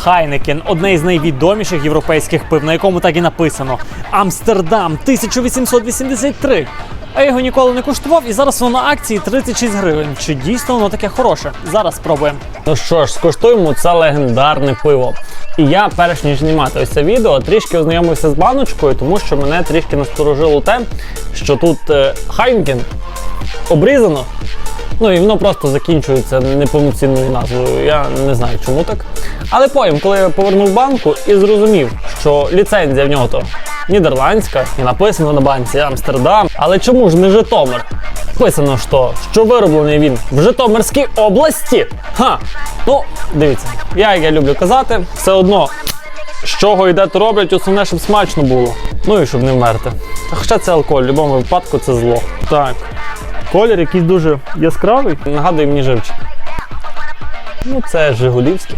Хайнекен одне із найвідоміших європейських пив, на якому так і написано Амстердам 1883. А його ніколи не куштував, і зараз воно на акції 36 гривень. Чи дійсно воно таке хороше? Зараз спробуємо. Ну що ж, скуштуємо це легендарне пиво. І я, перш ніж знімати ось це відео, трішки ознайомився з баночкою, тому що мене трішки насторожило те, що тут е, Хайнкен обрізано. Ну і воно просто закінчується неповноцінною назвою. Я не знаю, чому так. Але потім, коли я повернув банку і зрозумів, що ліцензія в нього то нідерландська і написано на банці Амстердам. Але чому ж не Житомир? Написано, що, що вироблений він в Житомирській області. Ха! Ну, дивіться, я, як я люблю казати, все одно, з чого і де то роблять, основне, щоб смачно було. Ну і щоб не вмерти. Хоча це алкоголь, в будь-якому випадку це зло. Так. Колір якийсь дуже яскравий. Нагадує мені живчик. Ну, це Жигулівське.